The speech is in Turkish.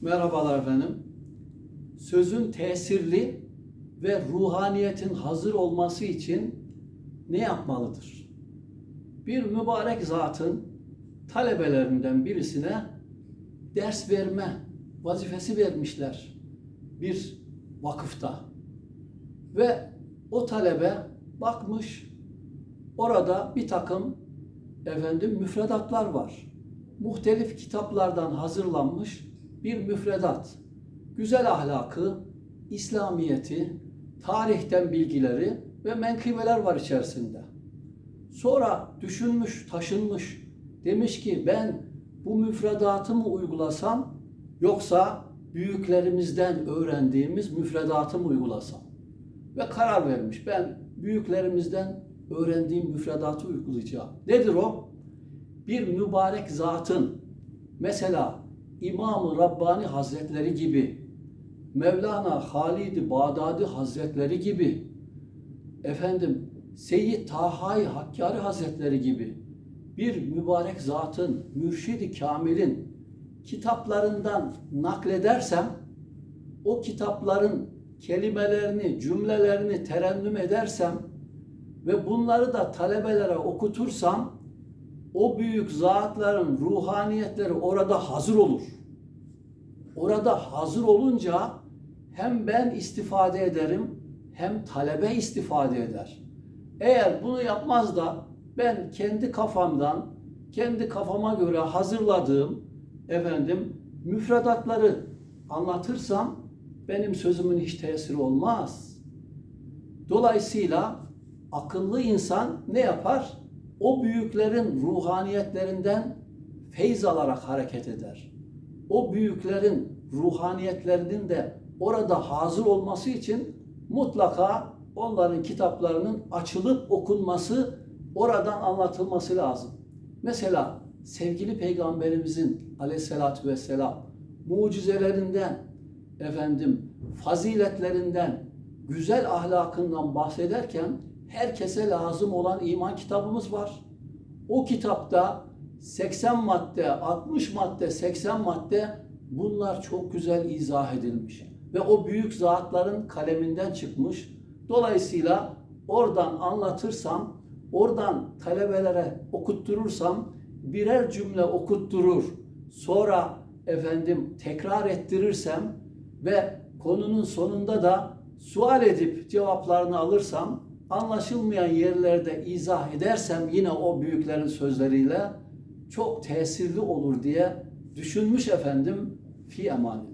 Merhabalar efendim. Sözün tesirli ve ruhaniyetin hazır olması için ne yapmalıdır? Bir mübarek zatın talebelerinden birisine ders verme vazifesi vermişler bir vakıfta. Ve o talebe bakmış orada bir takım efendim müfredatlar var. Muhtelif kitaplardan hazırlanmış bir müfredat. Güzel ahlakı, İslamiyeti, tarihten bilgileri ve menkıbeler var içerisinde. Sonra düşünmüş, taşınmış. Demiş ki ben bu müfredatı mı uygulasam yoksa büyüklerimizden öğrendiğimiz müfredatı mı uygulasam? Ve karar vermiş. Ben büyüklerimizden öğrendiğim müfredatı uygulayacağım. Nedir o? Bir mübarek zatın mesela İmam-ı Rabbani Hazretleri gibi Mevlana Halid-i Bağdadi Hazretleri gibi efendim Seyyid Tahay Hakkari Hazretleri gibi bir mübarek zatın, mürşidi kamilin kitaplarından nakledersem o kitapların kelimelerini, cümlelerini terennüm edersem ve bunları da talebelere okutursam o büyük zatların ruhaniyetleri orada hazır olur. Orada hazır olunca hem ben istifade ederim hem talebe istifade eder. Eğer bunu yapmaz da ben kendi kafamdan, kendi kafama göre hazırladığım efendim müfredatları anlatırsam benim sözümün hiç tesiri olmaz. Dolayısıyla akıllı insan ne yapar? O büyüklerin ruhaniyetlerinden feyz alarak hareket eder. O büyüklerin ruhaniyetlerinin de orada hazır olması için mutlaka onların kitaplarının açılıp okunması, oradan anlatılması lazım. Mesela sevgili peygamberimizin aleyhissalatü vesselam mucizelerinden, efendim faziletlerinden, güzel ahlakından bahsederken herkese lazım olan iman kitabımız var. O kitapta 80 madde, 60 madde, 80 madde bunlar çok güzel izah edilmiş. Ve o büyük zatların kaleminden çıkmış. Dolayısıyla oradan anlatırsam, oradan talebelere okutturursam birer cümle okutturur. Sonra efendim tekrar ettirirsem ve konunun sonunda da sual edip cevaplarını alırsam anlaşılmayan yerlerde izah edersem yine o büyüklerin sözleriyle çok tesirli olur diye düşünmüş efendim fi emanillah.